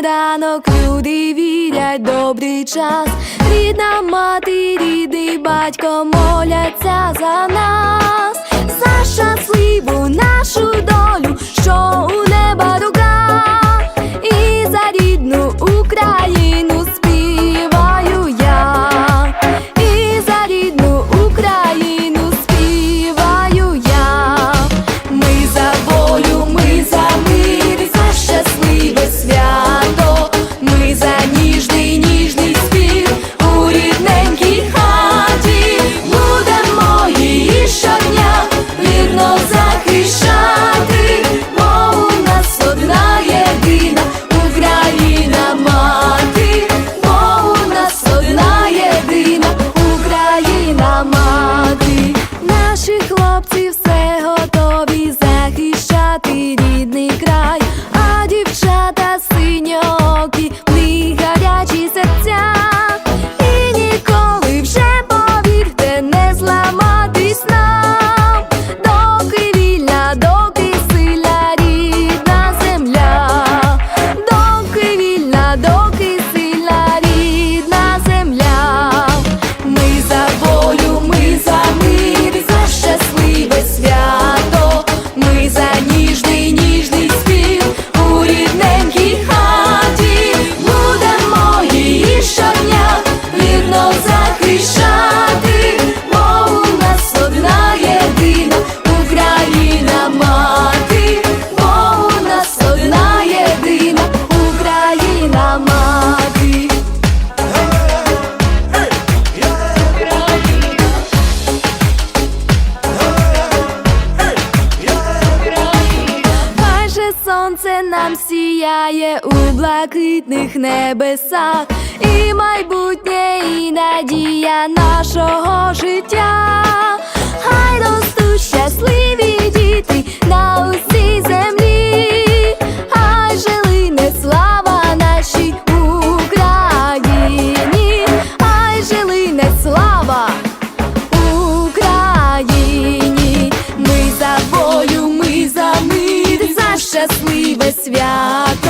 сніданок, люди вірять добрий час. Рідна мати, рідний батько моляться за нас. ніжно сонце нам сіяє у блакитних небесах, і майбутнє, і надія нашого життя, хай ростуть щасливі свято.